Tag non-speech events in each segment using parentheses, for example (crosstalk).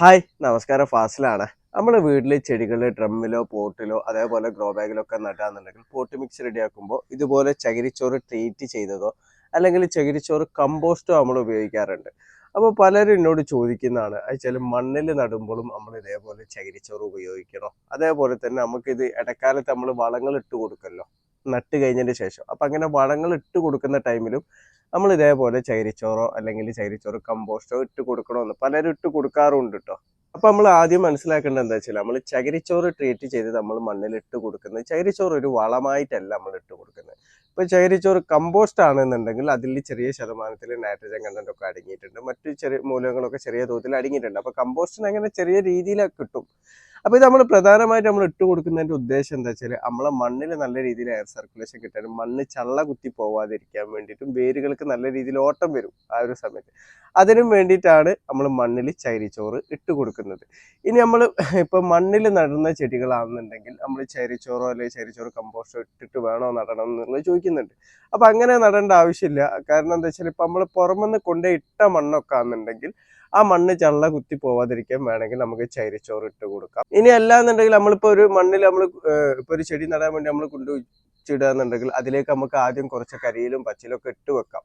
Hi നമസ്കാരം. ഫാസിലാണ്. നമ്മുടെ വീട്ടിൽ ചെടികൾ ഡ്രമ്മിലോ പോട്ടിലോ അതേപോലെ ഗ്രോ ബാഗിലോ ഒക്കെ നട്ടാന്നുണ്ടെങ്കിൽ പോട്ട് മിക്സ് റെഡിയാക്കുമ്പോൾ ഇതുപോലെ ചകിരിച്ചോറ് ട്രീറ്റ് ചെയ്തതോ അല്ലെങ്കിൽ ചകിരിച്ചോറ് കമ്പോസ്റ്റോ നമ്മൾ ഉപയോഗിക്കാറുണ്ട്. അപ്പോൾ പലരും എന്നോട് ചോദിക്കുന്നതാണ് വെച്ചാൽ മണ്ണിൽ നടുമ്പോഴും നമ്മൾ ഇതേപോലെ ചകിരിച്ചോറ് ഉപയോഗിക്കണോ? അതേപോലെ തന്നെ നമുക്കിത് ഇടക്കാലത്ത് നമ്മൾ വളങ്ങൾ ഇട്ട് കൊടുക്കല്ലോ. നട്ട് കഴിഞ്ഞതിന് ശേഷം. അപ്പം അങ്ങനെ വളങ്ങൾ ഇട്ട് കൊടുക്കുന്ന ടൈമിലും നമ്മൾ ഇതേപോലെ ചൈരിച്ചോറോ അല്ലെങ്കിൽ ചൈരിച്ചോറ് കമ്പോസ്റ്റോ ഇട്ട് കൊടുക്കണമെന്ന് പലരും ഇട്ട് കൊടുക്കാറുണ്ട് കേട്ടോ അപ്പം നമ്മൾ ആദ്യം മനസ്സിലാക്കേണ്ടത് എന്താ വെച്ചാൽ നമ്മൾ ചകിരിച്ചോറ് ട്രീറ്റ് ചെയ്ത് നമ്മൾ മണ്ണിൽ ഇട്ട് കൊടുക്കുന്നത് ചകിരിച്ചോറ് ഒരു വളമായിട്ടല്ല നമ്മൾ ഇട്ട് കൊടുക്കുന്നത്. ഇപ്പോൾ ചകിരിച്ചോറ് കമ്പോസ്റ്റ് ആണെന്നുണ്ടെങ്കിൽ അതിൽ ചെറിയ ശതമാനത്തിൽ നൈട്രജൻ കണ്ടന്റ് ഒക്കെ അടങ്ങിയിട്ടുണ്ട്. മറ്റു ചെറിയ മൂലകങ്ങളൊക്കെ ചെറിയ തോതിൽ അടങ്ങിയിട്ടുണ്ട്. അപ്പോൾ കമ്പോസ്റ്റിന് അങ്ങനെ ചെറിയ രീതിയിലൊക്കെ കിട്ടും. അപ്പൊ ഇത് നമ്മൾ പ്രധാനമായിട്ട് നമ്മൾ ഇട്ട് കൊടുക്കുന്നതിന്റെ ഉദ്ദേശം എന്താ വെച്ചാൽ നമ്മളെ മണ്ണിൽ നല്ല രീതിയിൽ എയർ സർക്കുലേഷൻ കിട്ടാനും മണ്ണ് ചള്ള കുത്തി പോവാതിരിക്കാൻ വേണ്ടിയിട്ടും വേരുകൾക്ക് നല്ല രീതിയിൽ ഓട്ടം വരും ആ ഒരു സമയത്ത്. അതിനും വേണ്ടിയിട്ടാണ് നമ്മൾ മണ്ണിൽ ചൈരിച്ചോറ് ഇട്ട് കൊടുക്കുന്നത്. ഇനി നമ്മൾ (laughs) ഇപ്പൊ മണ്ണിൽ നടുന്ന ചെടികളാണെന്നുണ്ടെങ്കിൽ നമ്മൾ ചൈരിച്ചോറോ അല്ലെങ്കിൽ ചൈരിച്ചോറ് കമ്പോസ്റ്റോ ഇട്ടിട്ട് വേണോ നടണം എന്നുള്ളത് ചോദിക്കുന്നുണ്ട്. അപ്പൊ അങ്ങനെ നടേണ്ട ആവശ്യമില്ല. കാരണം എന്താ വെച്ചാൽ ഇപ്പൊ നമ്മൾ പുറമെന്ന് കൊണ്ടേ ഇട്ട മണ്ണൊക്കെ ആണെന്നുണ്ടെങ്കിൽ ആ മണ്ണ് ചള്ള കുത്തി പോവാതിരിക്കാൻ വേണമെങ്കിൽ നമുക്ക് ചൈരിച്ചോറ് ഇട്ട് കൊടുക്കാം. ഇനി അല്ലാന്നുണ്ടെങ്കിൽ നമ്മളിപ്പോ ഒരു മണ്ണിൽ നമ്മൾ ഇപ്പൊ ഒരു ചെടി നടാൻ വേണ്ടി നമ്മൾ കൊണ്ടു വെച്ചിടുകയെന്നുണ്ടെങ്കിൽ അതിലേക്ക് നമുക്ക് ആദ്യം കുറച്ച് കരിയിലും പച്ചിലും ഒക്കെ ഇട്ട് വെക്കാം.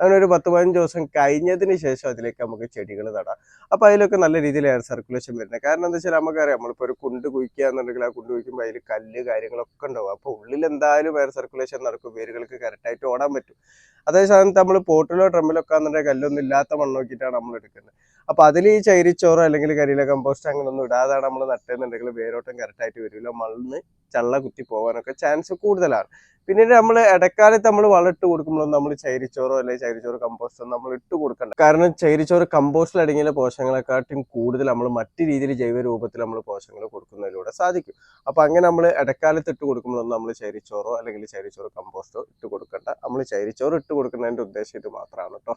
അങ്ങനെ ഒരു പത്ത് പതിനഞ്ച് ദിവസം കഴിഞ്ഞതിന് ശേഷം അതിലേക്ക് നമുക്ക് ചെടികൾ നടാം. അപ്പൊ അതിലൊക്കെ നല്ല രീതിയിൽ എയർ സർക്കുലേഷൻ വരുന്നത്. കാരണം എന്താ വെച്ചാൽ നമുക്കറിയാം നമ്മളിപ്പോ ഒരു കുണ്ട് കുഴിക്കുക എന്നുണ്ടെങ്കിൽ ആ കുണ്ട് കുഴിക്കുമ്പോൾ അതിൽ കല്ല് കാര്യങ്ങളൊക്കെ ഉണ്ടാവും. അപ്പൊ ഉള്ളിൽ എന്തായാലും എയർ സർക്കുലേഷൻ നടക്കും. വേരുകൾക്ക് കറക്റ്റായിട്ട് ഓടാൻ പറ്റും. അതേ സ്ഥാനത്ത് നമ്മൾ പോട്ടിലോ ഡ്രമ്മിലോ ഒക്കെ എന്നുണ്ടെങ്കിൽ കല്ലൊന്നും ഇല്ലാത്ത മണ്ണ് നോക്കിയിട്ടാണ് നമ്മൾ എടുക്കുന്നത്. അപ്പൊ അതിൽ ഈ ചൈരിച്ചോറോ അല്ലെങ്കിൽ കരിയില കമ്പോസ്റ്റ് അങ്ങനെ ഒന്നും ഇടാതാണ് നമ്മൾ നട്ടെന്നുണ്ടെങ്കിൽ വേരോട്ടം കറക്റ്റായിട്ട് വരില്ല. മണ്ണ് ചള്ള കുത്തി പോകാനൊക്കെ ചാൻസ് കൂടുതലാണ്. പിന്നീട് നമ്മൾ ഇടക്കാലത്ത് നമ്മൾ വളമിട്ട് കൊടുക്കുമ്പോൾ നമ്മൾ ചൈരിച്ചോറോ അല്ലെങ്കിൽ ചൈരിച്ചോറ് കമ്പോസ്റ്റോ നമ്മൾ ഇട്ട് കൊടുക്കണ്ട. കാരണം ചൈരിച്ചോറ് കമ്പോസ്റ്റിൽ അടങ്ങിയ പോഷകങ്ങളെക്കാട്ടും കൂടുതൽ നമ്മൾ മറ്റു രീതിയിൽ ജൈവ രൂപത്തിൽ നമ്മൾ പോഷകങ്ങൾ കൊടുക്കുന്നതിലൂടെ സാധിക്കും. അപ്പൊ അങ്ങനെ നമ്മൾ ഇടക്കാലത്ത് ഇട്ട് കൊടുക്കുമ്പോഴൊന്നും നമ്മൾ ചൈരിച്ചോറോ അല്ലെങ്കിൽ ചൈരിച്ചോറ് കമ്പോസ്റ്റോ ഇട്ട് കൊടുക്കണ്ട. നമ്മൾ ചൈരിച്ചോറ് ഇട്ട് കൊടുക്കുന്നതിന്റെ ഉദ്ദേശം ഇത് മാത്രമാണ് കേട്ടോ